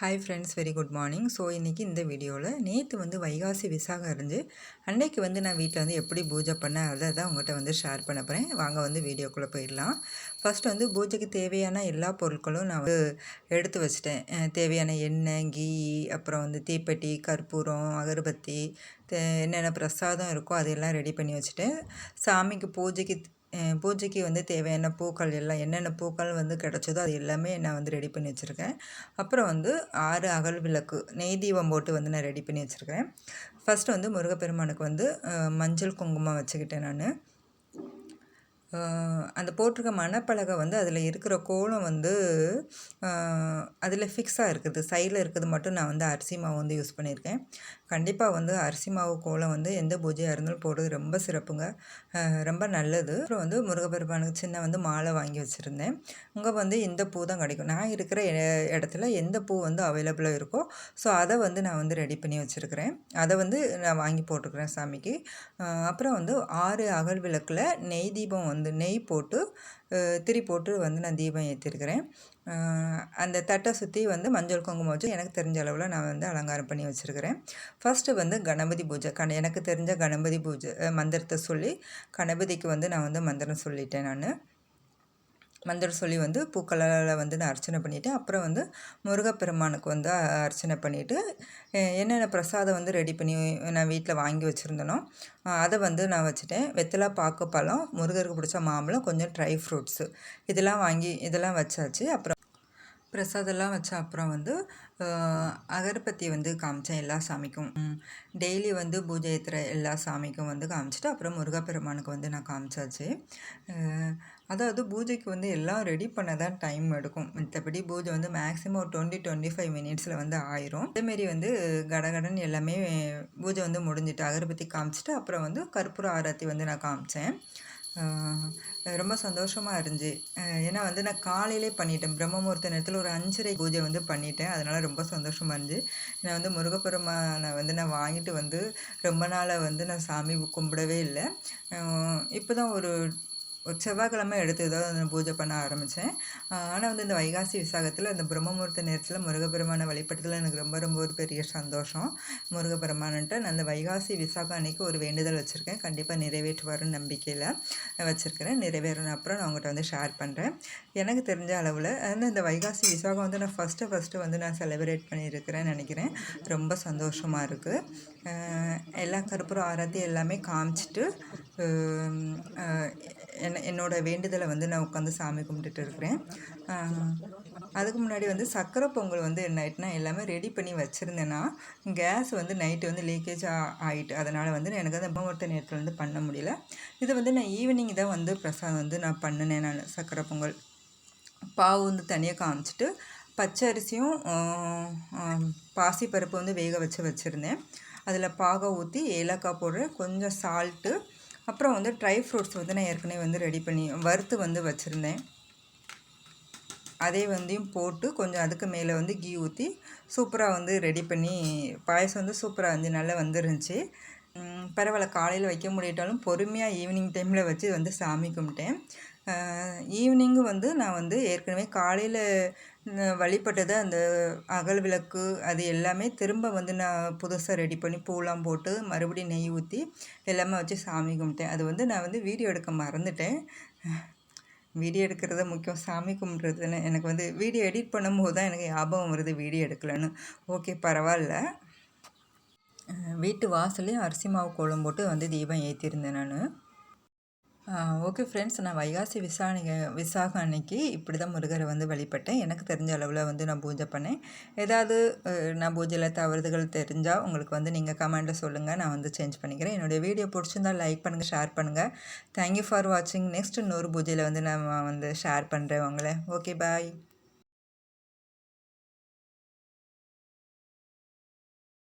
Hi friends very good morning so இன்றைக்கி இந்த வீடியோவில் நேற்று வந்து வைகாசி விசாகம் இருந்து அன்னைக்கு வந்து நான் வீட்டில் வந்து எப்படி பூஜை பண்ணேன் அதை தான் உங்கள்கிட்ட வந்து ஷேர் பண்ண போகிறேன் வாங்க வந்து வீடியோக்குள்ளே போயிடலாம். ஃபஸ்ட்டு வந்து பூஜைக்கு தேவையான எல்லா பொருட்களும் நான் வந்து எடுத்து வச்சிட்டேன். தேவையான எண்ணெய் கீ அப்புறம் வந்து தீப்பெட்டி கற்பூரம் அகர்பத்தி என்னென்ன பிரசாதம் இருக்கோ அதையெல்லாம் ரெடி பண்ணி வச்சுட்டேன். சாமிக்கு பூஜைக்கு பூஜைக்கு வந்து தேவையான பூக்கள் எல்லாம் என்னென்ன பூக்கள் வந்து கிடச்சதோ அது எல்லாமே நான் வந்து ரெடி பண்ணி வச்சுருக்கேன். அப்புறம் வந்து ஆறு அகல் விளக்கு நெய் தீபம் போட்டு வந்து நான் ரெடி பண்ணி வச்சுருக்கேன். ஃபஸ்ட்டு வந்து முருகப்பெருமானுக்கு வந்து மஞ்சள் குங்குமம் வச்சுக்கிட்டேன் நான். அந்த போட்டிருக்க மணப்பலகை வந்து அதில் இருக்கிற கோலம் வந்து அதில் ஃபிக்ஸாக இருக்குது. சைடில் இருக்கிறது மட்டும் நான் வந்து அரிசி மாவு வந்து யூஸ் பண்ணியிருக்கேன். கண்டிப்பாக வந்து அரிசி மாவு கோலம் வந்து எந்த பூஜையாக இருந்தாலும் போடுறது ரொம்ப சிறப்புங்க. ரொம்ப நல்லது. அப்புறம் வந்து முருகப்பெருமானுக்கு சின்ன வந்து மாலை வாங்கி வச்சுருந்தேன். இங்கே வந்து இந்த பூ தான் கிடைக்கும். நான் இருக்கிற இடத்துல எந்த பூ வந்து அவைலபிளாக இருக்கோ ஸோ அதை வந்து நான் வந்து ரெடி பண்ணி வச்சுருக்கிறேன். அதை வந்து நான் வாங்கி போட்டுக்கிறேன் சாமிக்கு. அப்புறம் வந்து ஆறு அகல் விளக்கில் நெய் தீபம் வந்து நெய் போட்டு திரி போட்டு வந்து நான் தீபம் ஏற்றிருக்கிறேன் அந்த தட்டை சுற்றி வந்து மஞ்சள் குங்குமம் வச்சு எனக்கு தெரிஞ்ச அளவில் நான் வந்து அலங்காரம் பண்ணி வச்சுருக்கிறேன். ஃபஸ்ட்டு வந்து கணபதி பூஜை. கண எனக்கு தெரிஞ்ச கணபதி பூஜை மந்திரத்தை சொல்லி கணபதிக்கு வந்து நான் வந்து மந்திரம் சொல்லிட்டேன் நான். மந்திரம் சொல்லி வந்து பூக்களால் வந்து நான் அர்ச்சனை பண்ணிவிட்டு அப்புறம் வந்து முருகப்பெருமானுக்கு வந்து அர்ச்சனை பண்ணிவிட்டு என்னென்ன பிரசாதம் வந்து ரெடி பண்ணி நான் வீட்டில் வாங்கி வச்சுருந்தனோ அதை வந்து நான் வச்சுட்டேன். வெத்தலை பாக்கு பழம் முருகருக்கு பிடிச்ச மாம்பழம் கொஞ்சம் ட்ரை ஃப்ரூட்ஸு இதெல்லாம் வாங்கி இதெல்லாம் வச்சாச்சு. அப்புறம் பிரசாதெல்லாம் வச்ச அப்புறம் வந்து அகர்பத்தி வந்து காமிச்சேன் எல்லா சாமிக்கும். டெய்லி வந்து பூஜை ஏற்றுற எல்லா சாமிக்கும் வந்து காமிச்சிட்டு அப்புறம் முருகப்பெருமானுக்கு வந்து நான் காமிச்சாச்சு. அதாவது பூஜைக்கு வந்து எல்லாம் ரெடி பண்ண தான் டைம் எடுக்கும். மற்றபடி பூஜை வந்து மேக்ஸிமம் ஒரு டுவெண்ட்டி டுவெண்ட்டி ஃபைவ் மினிட்ஸில் வந்து ஆயிரும். அதேமாரி வந்து கடகடன் எல்லாமே பூஜை வந்து முடிஞ்சிட்டு அகர்பத்தி காமிச்சிட்டு அப்புறம் வந்து கற்பூர ஆரத்தி வந்து நான் காமிச்சேன். ரொம்ப சந்தோஷமாக இருந்துச்சு. ஏன்னா வந்து நான் காலையிலே பண்ணிட்டேன். பிரம்மமுகூர்த்த நேரத்தில் ஒரு அஞ்சரை பூஜை வந்து பண்ணிட்டேன். அதனால் ரொம்ப சந்தோஷமாக இருந்துச்சு. நான் வந்து முருகப்பெருமானை வந்து நான் வாங்கிட்டு வந்து ரொம்ப நாளாக வந்து நான் சாமி கும்பிடவே இல்லை. இப்போ தான் ஒரு ஒரு செவ்வாய்க்கிழமை எடுத்து ஏதாவது பூஜை பண்ண ஆரம்பித்தேன் ஆனால் வந்து இந்த வைகாசி விசாகத்தில் அந்த பிரம்மமுகூர்த்த நேரத்தில் முருகப்பெருமானை வழிபட்டதில் எனக்கு ரொம்ப ரொம்ப ஒரு பெரிய சந்தோஷம். முருகப்பெருமான்ட்டு நான் அந்த வைகாசி விசாகம் அன்றைக்கி ஒரு வேண்டுதல் வச்சுருக்கேன். கண்டிப்பாக நிறைவேற்றுவாருன்னு நம்பிக்கையில் வச்சுருக்கிறேன். நிறைவேறின அப்புறம் நான் உங்கள்கிட்ட வந்து ஷேர் பண்ணுறேன் எனக்கு தெரிஞ்ச அளவில் ஆனால் இந்த வைகாசி விசாகம் வந்து நான் ஃபஸ்ட்டு ஃபஸ்ட்டு வந்து நான் செலிப்ரேட் பண்ணியிருக்கிறேன்னு நினைக்கிறேன். ரொம்ப சந்தோஷமாக இருக்குது எல்லா கருப்பூரும் ஆராத்தி எல்லாமே காமிச்சிட்டு என்ன என்னோடய வேண்டுதலை வந்து நான் உட்காந்து சாமி கும்பிட்டுட்டு இருக்கிறேன். அதுக்கு முன்னாடி வந்து சக்கரை பொங்கல் வந்து என்ன ஆயிட்டுனா எல்லாமே ரெடி பண்ணி வச்சுருந்தேன்னா கேஸ் வந்து நைட்டு வந்து லீக்கேஜ் ஆகிட்டு அதனால் வந்து எனக்கு அந்த முகூர்த்த நேரத்தில் வந்து பண்ண முடியல. இது வந்து நான் ஈவினிங் தான் வந்து பிரசாதம் வந்து நான் பண்ணினேன் நான் சக்கரை பொங்கல். பாவு வந்து தனியாக காமிச்சிட்டு பச்சை அரிசியும் பாசிப்பருப்பு வந்து வேக வச்சு வச்சுருந்தேன். அதில் பாகை ஊற்றி ஏலக்காய் போடுறேன் கொஞ்சம் சால்ட்டு அப்புறம் வந்து ட்ரை ஃப்ரூட்ஸ் வந்து நான் ஏற்கனவே வந்து ரெடி பண்ணி வறுத்து வந்து வச்சுருந்தேன். அதே வந்தையும் போட்டு கொஞ்சம் அதுக்கு மேலே வந்து கீ ஊற்றி சூப்பராக வந்து ரெடி பண்ணி பாயசம் வந்து சூப்பராக வந்து நல்லா வந்துருந்துச்சு. பரவாயில்ல காலையில் வைக்க முடியிட்டாலும் பொறுமையாக ஈவினிங் டைமில் வச்சு வந்து சாமி கும்பிட்டேன். ஈவினிங்கு வந்து நான் வந்து ஏற்கனவே காலையில் வழிபட்டது அந்த அகல் விளக்கு அது எல்லாமே திரும்ப வந்து நான் புதுசாக ரெடி பண்ணி பூலாம் போட்டு மறுபடியும் நெய் ஊற்றி எல்லாமே வச்சு சாமி கும்பிட்டேன். அது வந்து நான் வந்து வீடியோ எடுக்க மறந்துட்டேன். வீடியோ எடுக்கிறத முக்கியம் சாமி கும்பிட்றதுன்னு. எனக்கு வந்து வீடியோ எடிட் பண்ணும்போது தான் எனக்கு ஞாபகம் வருது வீடியோ எடுக்கலன்னு. ஓகே பரவாயில்ல. வீட்டு வாசல்லையும் அரிசி மாவு கோலம் போட்டு வந்து தீபம் ஏற்றிருந்தேன் நான். ஓகே ஃப்ரெண்ட்ஸ் நான் வைகாசி விசாரணைக விசாகம் அன்னைக்கு இப்படி தான் முருகரை வந்து வழிபட்டேன். எனக்கு தெரிஞ்ச அளவில் வந்து நான் பூஜை பண்ணேன். ஏதாவது நான் பூஜையில் தவறுதுகள் தெரிஞ்சால் உங்களுக்கு வந்து நீங்கள் கமெண்ட்டில் சொல்லுங்கள் நான் வந்து சேஞ்ச் பண்ணிக்கிறேன். என்னுடைய வீடியோ பிடிச்சிருந்தால் லைக் பண்ணுங்கள் ஷேர் பண்ணுங்கள் தேங்க்யூ ஃபார் வாட்சிங் நெக்ஸ்ட் இன்னொரு பூஜையில் வந்து நான் வந்து ஷேர் பண்ணுறேன் உங்களை. Okay bye